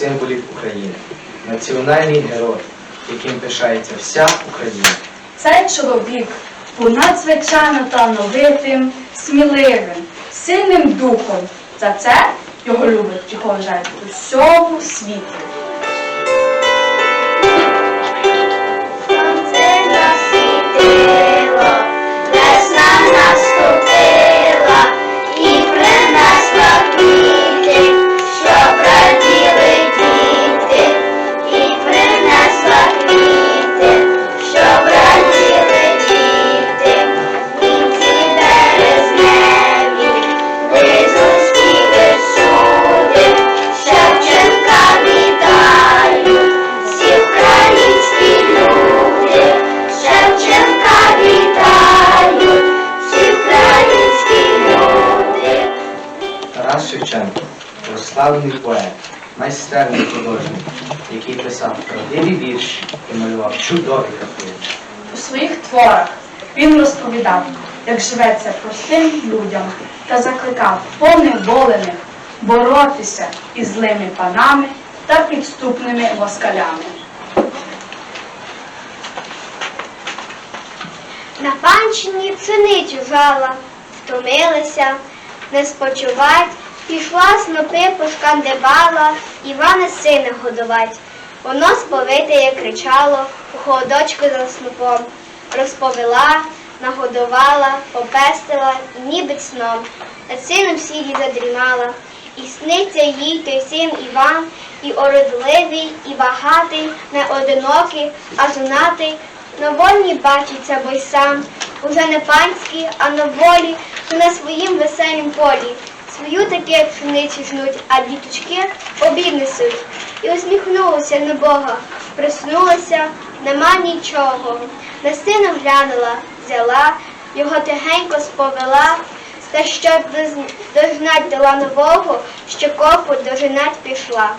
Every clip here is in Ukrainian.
символів України національний герой, яким пишається вся Україна. Цей чоловік був надзвичайно талановитим, сміливим, сильним духом. За це його люблять, його вважають у всьому світі. Прославлений поет, майстерний художник, який писав правдиві вірші і малював чудові картини. У своїх творах він розповідав, як живеться простим людям та закликав поневолених боротися із злими панами та підступними москалями. На панщині пшеницю жала, втомилася, не спочивать, пішла снопи пошкандибала, Івана сина годувать. Воно сповите кричало, у холодочку за снопом. Розповела, нагодувала, попестила, і ніби сном. Над сином сілі задрімала, і сниться їй той син Іван, і ородливий, і багатий, не одинокий, а жонатий, на вольні бачиться, бо й сам, уже не панський, а на волі, що на своїм веселім полі. Свою таке пшениці жнуть, а діточки обід несуть. І усміхнулася на Бога, проснулася, нема нічого. На сина глянула, взяла, його тихенько сповела, та що дожнать дала нового, що копу дожинать пішла.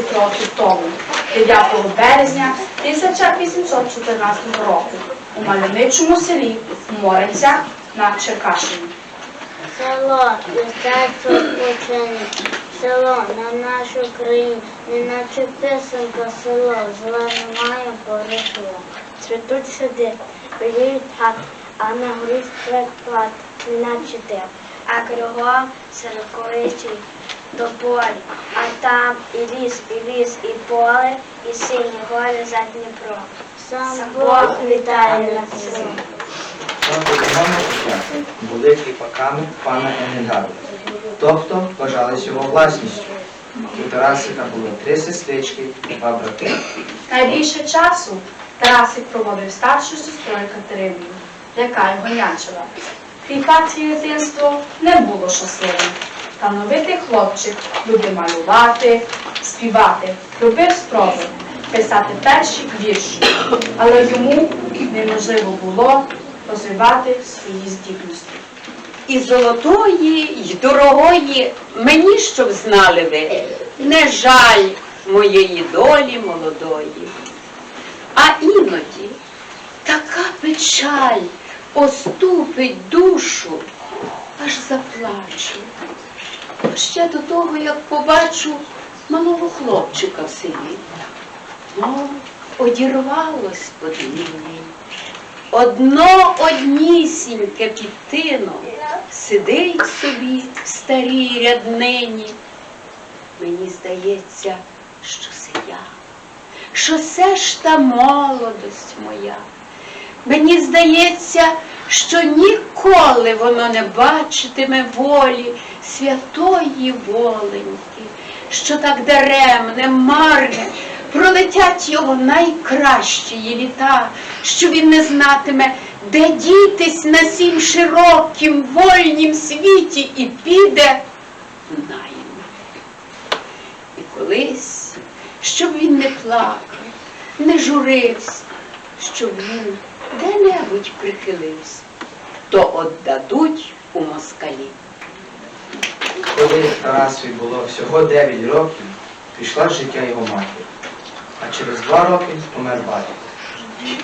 210 років тому, 9 березня 1814 року у мальовничому селі Моренця на Черкащині. Село, мистецтво почине, село на нашу країну, неначе писанка село, зла немає порушила. Цвітуть сади, біліють хат, а на горі склад, неначе ти. А кругом сороковичі до полі, а там і ліс, і ліс, і поле, і сині гори за Дніпро. Сам Бог вітає на село. Були кріпаками пана Енгельгарда, тобто вважались його власністю. У Тарасика було три сестрички і два брати. Найбільше часу Тарасик проводив старшу сестрою Катериною, яка його нянчила. Кріпацьке дитинство не було щасливим. Талановитий хлопчик любив малювати, співати, любив спроби, писати перші вірші, але йому неможливо було розвивати свої здібності. і золотої, й дорогої, мені щоб знали ви, не жаль моєї долі молодої. А іноді така печаль оступить душу, аж заплачу. Ще до того, як побачу малого хлопчика в селі. Мов одірвалось подвір'я. Одно однісіньке підтино сидить собі в старій ряднині, Мені здається, що це я, що це ж та молодость моя. Мені здається, що ніколи воно не бачитиме волі святої воленьки, що так даремне, марне, пролетять його найкращі літа, що він не знатиме, де дітись на сім широкім вольнім світі і піде найм. І колись, щоб він не плакав, не журився, щоб він де-небудь прихилився, то отдадуть у москалі. Коли Тарасові було всього 9 років, пішла з життя його матір. А через два роки помер батько.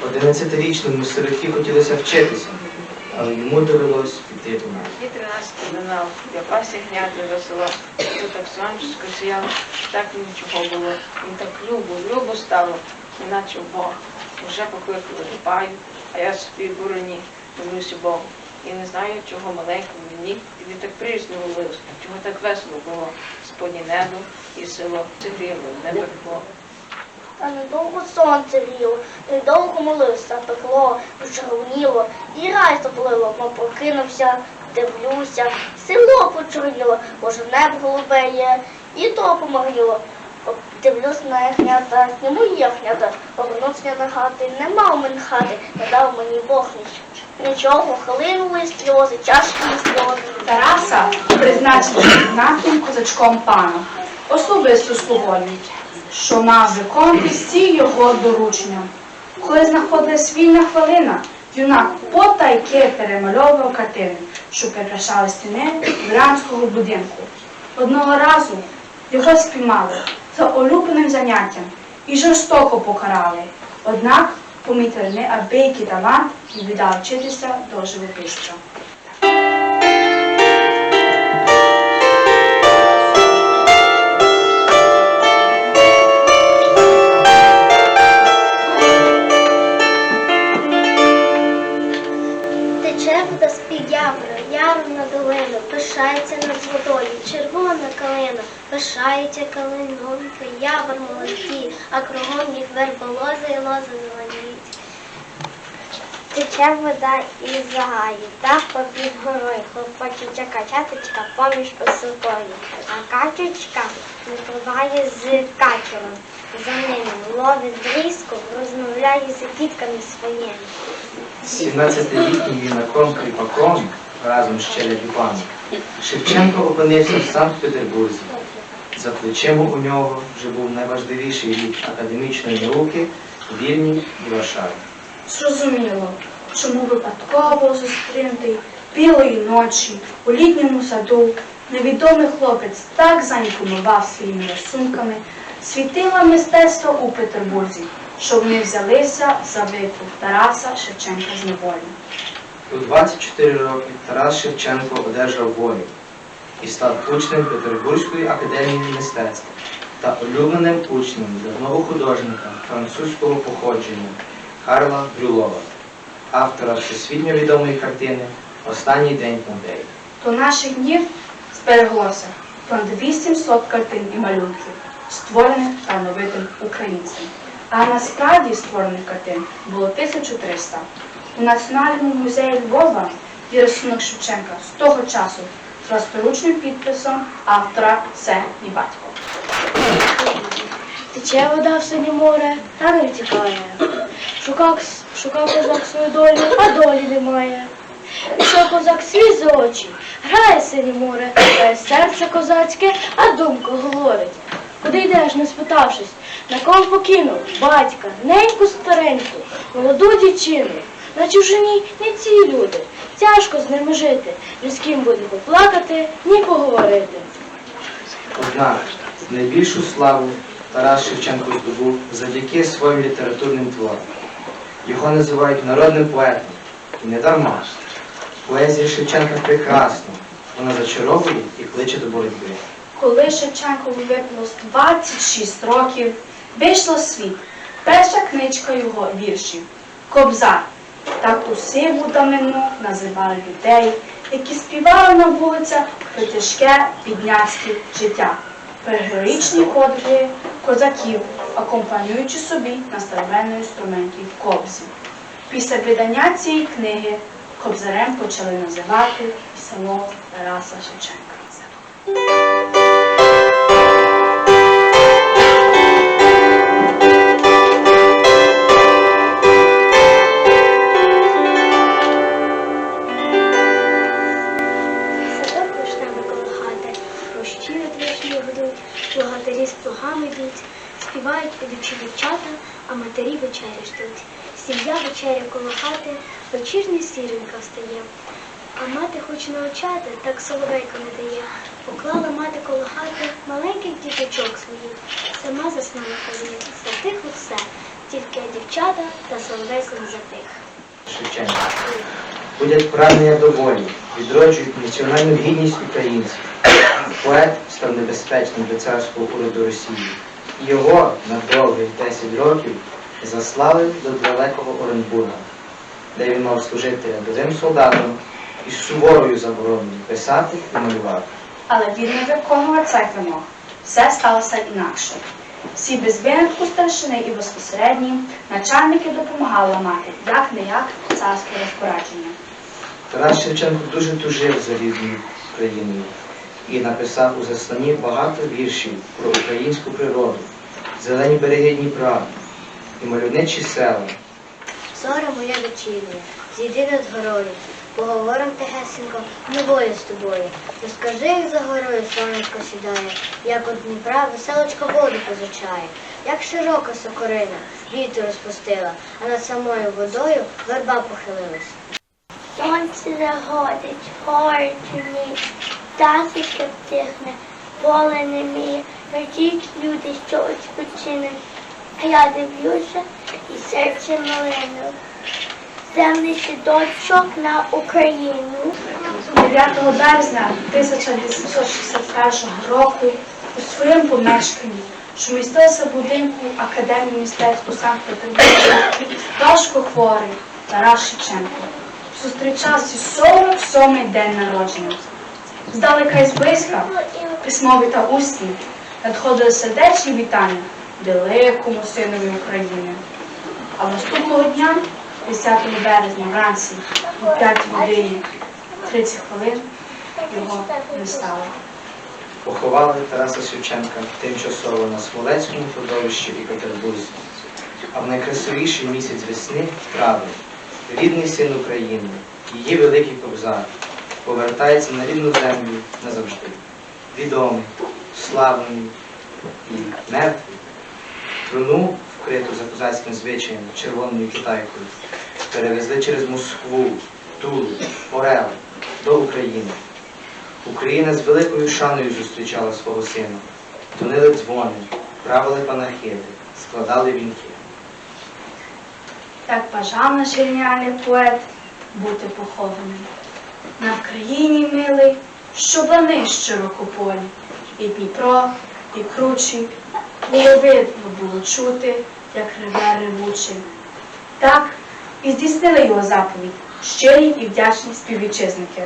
Одинадцятирічному сироті хотілося вчитися, але йому довелось піти до нас. І 13 минав, я пасі гняти за село, то так сонечко сіяло, так нічого було. І так любо, любо стало, неначе Бог. Вже покликали до паю, а я собі в буроні дивлюся Богу. І не знаю, чого маленькому мені тобі так приязно влився, чого так весело було. Сподні небо і село зігріло, не пекло. Та недовго сонце гріло, недовго молився, пекло, почервоніло, і рай заплило, мов прокинувся, дивлюся, село почорніло, боже небо голубе і то помогило. Дивлюсь на ягнята, зніму ягнята, повернувся на хати, нема у мене хати, не дав мені Бог. Нічого, хлинули сльози, тяжкі сльози. Тараса призначив знатним козачком паном, особисто слугою, що мав виконувати всі його доручення. Коли знаходилась вільна хвилина, юнак потайки перемальовував картини, що прикрашали стіни бранського будинку. Одного разу його спіймали за улюбленим заняттям і жорстоко покарали. Однак помітили неабиякий талант і віддав вчитися до живописця. Тече вода з-під яром на долину, пишається червона калина, пишається калинонька, явор молоді, а кругом їх верболози і лози зеленіють. Тече вода із загаї, та попід горою, хлопочуча качаточка поміж посилкою, а качечка випливає з качером. За ними ловить брізку, розмовляє з дітками своїми. 17-літнім юнаком кріпаком разом з челядюками Шевченко опинився в Санкт-Петербурзі. За плечима у нього вже був найважливіший рік академічної науки в Вільні і Варшаві. Зрозуміло, чому випадково зустрінутий білої ночі у літньому саду невідомий хлопець так заінкумував своїми рисунками світила мистецтва у Петербурзі, що вони взялися за викуп Тараса Шевченка з неволі. У 24 роки Тарас Шевченко одержав волю і став учнем Петербурзької академії мистецтв та улюбленим учнем давного художника французького походження Карла Брюлова, автора всесвітньо відомої картини Останній день Помпеї. До наших днів збереглося понад 800 картин і малюнків, створених талановитим українцем. А насправді створених картин було 1300. У Національному музеї Львова рисунок Шевченка з того часу з власноручним підписом автора «Це мій батько». Тече вода в синє море, та не втікає. Шукав, шукав козак свою долю, а долі немає. Пішов козак свій за очі, грає синє море, грає серце козацьке, а думка говорить. Куди йдеш, не спитавшись, на кого покинув батька, неньку стареньку, молоду дівчину. На чужині не ці люди, тяжко з ними жити, ні з ким буде поплакати, ні поговорити. Однак найбільшу славу Тарас Шевченко здобув завдяки своїм літературним творам. Його називають народним поетом. І не дарма. Поезія Шевченка прекрасна. Вона зачаровує і кличе до боротьби. Коли Шевченкові виповнилось 26 років, вийшла в світ перша книжка його віршів Кобзар. Так сиву давнину називали людей, які співали на вулицях про тяжке підняцьке життя. про героїчні подвиги козаків, акомпануючи собі на старовинному інструменті кобзі. Після видання цієї книги кобзарем почали називати і самого Тараса Шевченка. Дівчата, а матері вечері ждуть. Сім'я вечеря коло хати, вечірня сіренька встає. А мати хоче навчати, так соловейко не дає. Поклала мати коло хати маленьких діточок своїх, сама заснула коліє, затихло все, тільки дівчата та соловейко не затих. Шевченка. Будять прагнення до волі, відроджують національну гідність українців. Поет став небезпечним для царського уряду Росії. І його на довгих 10 років заслали до далекого Оренбурга, де він мав служити рядовим солдатом із суворою забороною писати і малювати. Але він не виконував цих вимог. Все сталося інакше. Всі без винятку старшини і безпосередні начальники допомагали мати як не як царське розпорядження. Тарас Шевченко дуже тужив за рідною країною і написав у засланні багато віршів про українську природу, зелені береги Дніпра і мальовничі села. Зоря моя вечірня, зійди над горою, поговорим тихесенько, новою з тобою. Розкажи, як за горою сонечко сідає, як от Дніпра веселочка воду позичає, як широка сокорина, вітер розпустила, а над самою водою верба похилилась. Сонце заходить, гори чорні, птахи втихне, поле не міє, радіть люди, що. А я дивлюся і серце малине. Земний сідочок на Україну. 9 березня 1961 року у своєму помешканні, що містилося в будинку Академії мистецтв у Санкт-Петербурзі, важко хворий Тарас Шевченко зустрічав свій 47-й день народження. Здалека і зблизька, письмові та усні, надходили сердечні вітання великому синові України. А наступного дня, 10 березня вранці, о 5 годині 30 хвилин, його не стало. Поховали Тараса Шевченка тимчасово на Смолецькому кладовищі і Петербурзі. А в найкрасивіший місяць весни травень, рідний син України, її великий кобзар, повертається на рідну землю назавжди. Відомий, славний і мертвий. Труну, вкриту за козацьким звичаєм червоною китайкою, перевезли через Москву, Тулу, Орел до України. Україна з великою шаною зустрічала свого сина. Тонили дзвони, правили панахиди, складали вінки. Так бажав наш геніальний поет бути похованим. На Вкраїні милий, що лани широкополі, і Дніпро, і кручі, було видно було чути, як реве ревучий. Так і здійснили його заповідь, щирі і вдячні співвітчизники.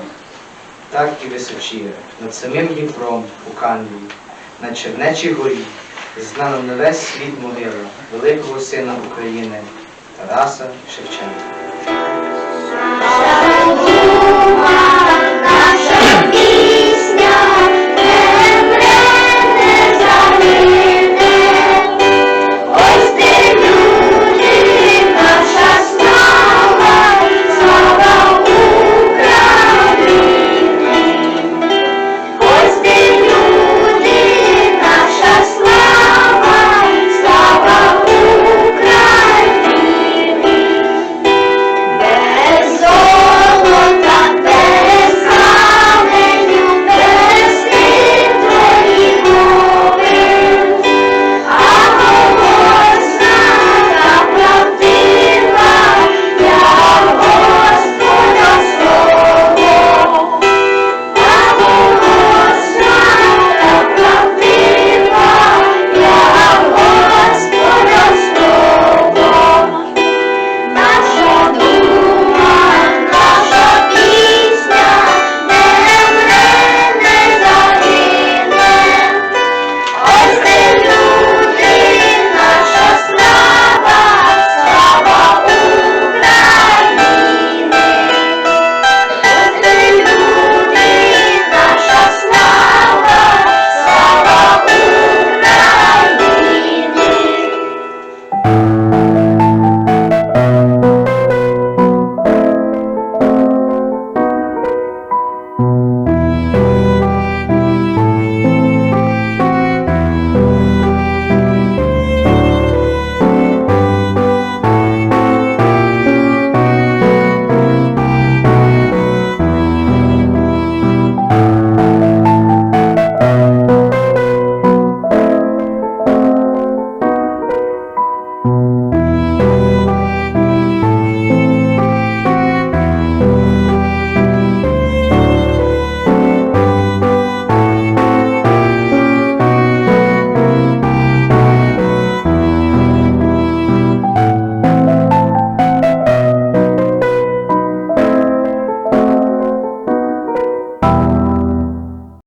Так і височіє, над самим Дніпром у Канвії, на Чернечій горі, знана на весь світ могила великого сина України Тараса Шевченка. Wow.